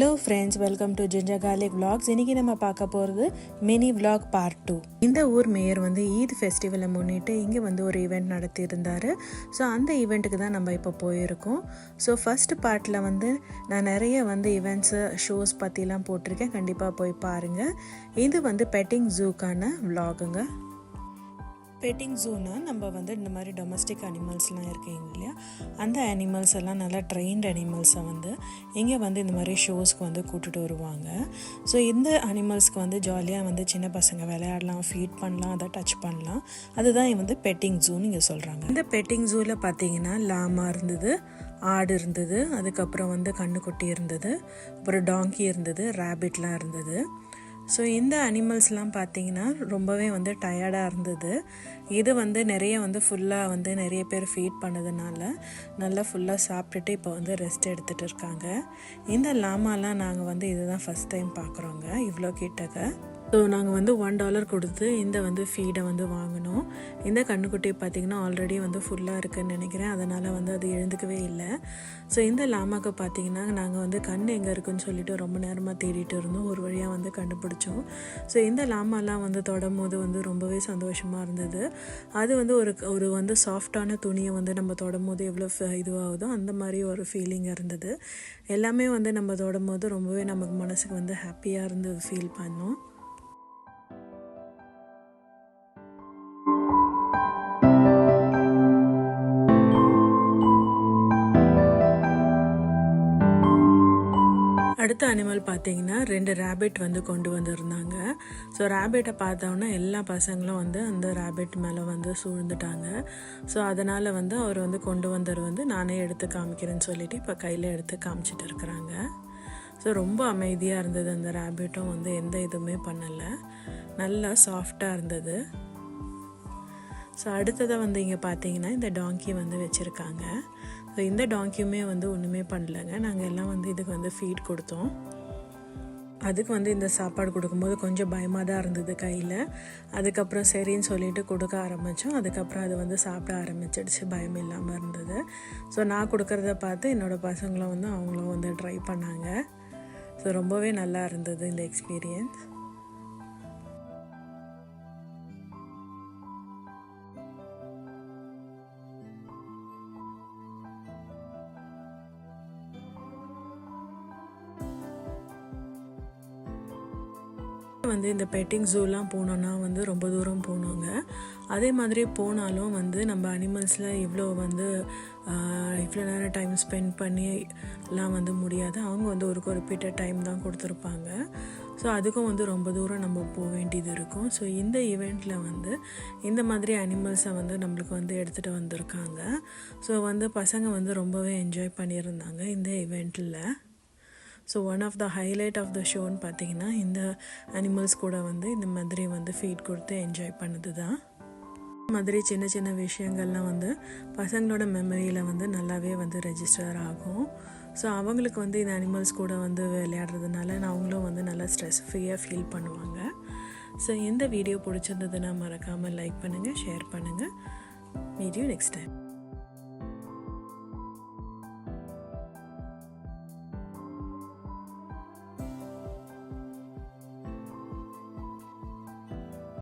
Hello friends welcome to ginger garlic இன்னைக்கு நம்ம பார்க்க போகிறது மினி விளாக் பார்ட் டூ இந்த ஊர் மேயர் வந்து ஈத் ஃபெஸ்டிவலை முன்னிட்டு இங்கே வந்து ஒரு ஈவெண்ட் நடத்தியிருந்தார். ஸோ அந்த ஈவெண்ட்டுக்கு தான் நம்ம இப்போ போயிருக்கோம். ஸோ ஃபர்ஸ்ட் பார்ட்டில் வந்து நான் நிறைய வந்து ஈவெண்ட்ஸு ஷோஸ் பற்றிலாம் போட்டிருக்கேன். கண்டிப்பாக போய் பாருங்கள் இது வந்து பெட்டிங் ஜூக்கான விளாகுங்க பெட்டிங் ஜூனா நம்ம வந்து இந்த மாதிரி டொமஸ்டிக் அனிமல்ஸ்லாம் இருக்கீங்க இல்லையா? அந்த அனிமல்ஸ் எல்லாம் நல்லா ட்ரெயின்ட் அனிமல்ஸை வந்து இங்கே வந்து இந்த மாதிரி ஷோஸ்க்கு வந்து கூட்டிட்டு வருவாங்க. ஸோ இந்த அனிமல்ஸ்க்கு வந்து ஜாலியாக வந்து சின்ன பசங்க விளையாடலாம் ஃபீட் பண்ணலாம் அதை டச் பண்ணலாம். அதுதான் வந்து பெட்டிங் ஜூன்னு இங்கே சொல்கிறாங்க இந்த பெட்டிங் ஜூவில் பார்த்தீங்கன்னா லாமா இருந்தது ஆடு இருந்தது அதுக்கப்புறம் வந்து கண்ணுக்குட்டி இருந்தது அப்புறம் டாங்கி இருந்தது ரேபிட்லாம் இருந்தது. ஸோ இந்த அனிமல்ஸ்லாம் பார்த்தீங்கன்னா ரொம்பவே வந்து டயர்டாக இருந்தது. இது வந்து நிறைய வந்து ஃபுல்லாக வந்து நிறைய பேர் ஃபீட் பண்ணதுனால நல்லா ஃபுல்லாக சாப்பிட்டுட்டு இப்போ வந்து ரெஸ்ட் எடுத்துகிட்டு இருக்காங்க. இந்த லாமாலாம் நாங்கள் வந்து இதுதான் ஃபஸ்ட் டைம் பார்க்குறோங்க. இவ்வளோ கிட்டக்க. ஸோ நாங்கள் வந்து ஒன் டாலர் கொடுத்து இந்த வந்து ஃபீடை வந்து வாங்கினோம். இந்த கண்ணுக்குட்டி பார்த்திங்கன்னா ஆல்ரெடி வந்து ஃபுல்லாக இருக்குன்னு நினைக்கிறேன். அதனால் வந்து அது எழுந்துக்கவே இல்லை. ஸோ இந்த லாமாக்கு பார்த்தீங்கன்னா நாங்கள் வந்து கண் எங்கே இருக்குன்னு சொல்லிட்டு ரொம்ப நேரமாக தேடிட்டு இருந்தோம். ஒரு வழியாக வந்து கண்டுபிடிச்சோம். ஸோ இந்த லாமாலாம் வந்து தொடும் போது வந்து ரொம்பவே சந்தோஷமாக இருந்தது. அது வந்து ஒரு ஒரு வந்து சாஃப்டான துணியை வந்து நம்ம தொடும் போது எவ்வளோ ஃப- இதுவாகுதோ அந்த மாதிரி ஒரு ஃபீலிங் இருந்தது. எல்லாமே வந்து நம்ம தொடும் போது ரொம்பவே நமக்கு மனசுக்கு வந்து ஹாப்பியாக இருந்து ஃபீல் பண்ணோம். அடுத்த அனிமல் பார்த்தீங்கன்னா ரெண்டு ரேபிட் வந்து கொண்டு வந்திருந்தாங்க. ஸோ ரேபிட்டை பார்த்தோன்னா எல்லா பசங்களும் வந்து அந்த ரேபிட் மேலே வந்து சூழ்ந்துட்டாங்க. ஸோ அதனால் வந்து அவர் வந்து கொண்டு வந்தவர் வந்து நானே எடுத்து காமிக்கிறேன்னு சொல்லிட்டு இப்போ கையில் எடுத்து காமிச்சிட்டு இருக்கிறாங்க. ஸோ ரொம்ப அமைதியாக இருந்தது அந்த ரேபிட்டும் வந்து எந்த இதுவுமே பண்ணலை. நல்லா சாஃப்டாக இருந்தது. ஸோ அடுத்ததாக வந்து இங்கே பார்த்தீங்கன்னா இந்த டாங்கி வந்து வச்சுருக்காங்க. ஸோ இந்த டாங்கியுமே வந்து ஒன்றுமே பண்ணலைங்க. நாங்கள் எல்லாம் வந்து இதுக்கு வந்து ஃபீட் கொடுத்தோம். அதுக்கு வந்து இந்த சாப்பாடு கொடுக்கும்போது கொஞ்சம் பயமாக தான் இருந்தது கையில். அதுக்கப்புறம் சரின்னு சொல்லிட்டு கொடுக்க ஆரம்பித்தோம் அதுக்கப்புறம் அது வந்து சாப்பிட ஆரம்பிச்சிடுச்சு. பயம் இல்லாமல் இருந்தது. ஸோ நான் கொடுக்குறத பார்த்து என்னோடய பசங்களும் வந்து அவங்களும் வந்து ட்ரை பண்ணாங்க. ஸோ ரொம்பவே நல்லா இருந்தது இந்த எக்ஸ்பீரியன்ஸ் வந்து இந்த பெட்டிங் ஜூலாம் போனோன்னா வந்து ரொம்ப தூரம் போனோங்க. அதே மாதிரி போனாலும் வந்து நம்ம அனிமல்ஸில் இவ்வளோ வந்து இவ்வளோ நேரம் டைம் ஸ்பெண்ட் பண்ணிலாம் வந்து முடியாது. அவங்க வந்து ஒரு குறிப்பிட்ட டைம் தான் கொடுத்துருப்பாங்க. ஸோ அதுக்கும் வந்து ரொம்ப தூரம் நம்ம போக வேண்டியது இருக்கும். ஸோ இந்த ஈவெண்ட்டில் வந்து இந்த மாதிரி அனிமல்ஸை வந்து நம்மளுக்கு வந்து எடுத்துகிட்டு வந்திருக்காங்க. ஸோ வந்து பசங்க வந்து ரொம்பவே என்ஜாய் பண்ணியிருந்தாங்க இந்த ஈவெண்ட்டில் so one of the highlight of the ஷோன்னு பார்த்தீங்கன்னா இந்த அனிமல்ஸ் கூட வந்து இந்த மாதிரி வந்து ஃபீட் கொடுத்து என்ஜாய் பண்ணது தான். மாதிரி சின்ன சின்ன விஷயங்கள்லாம் வந்து பசங்களோட மெமரியில் வந்து நல்லாவே வந்து ரெஜிஸ்டர் ஆகும். ஸோ அவங்களுக்கு வந்து இந்த அனிமல்ஸ் கூட வந்து விளையாடுறதுனால அவங்களும் வந்து நல்லா ஸ்ட்ரெஸ் ஃப்ரீயாக ஃபீல் பண்ணுவாங்க. ஸோ இந்த வீடியோ பிடிச்சிருந்ததுன்னா மறக்காமல் லைக் பண்ணுங்கள் ஷேர் பண்ணுங்கள் வீடியோ நெக்ஸ்ட் டைம்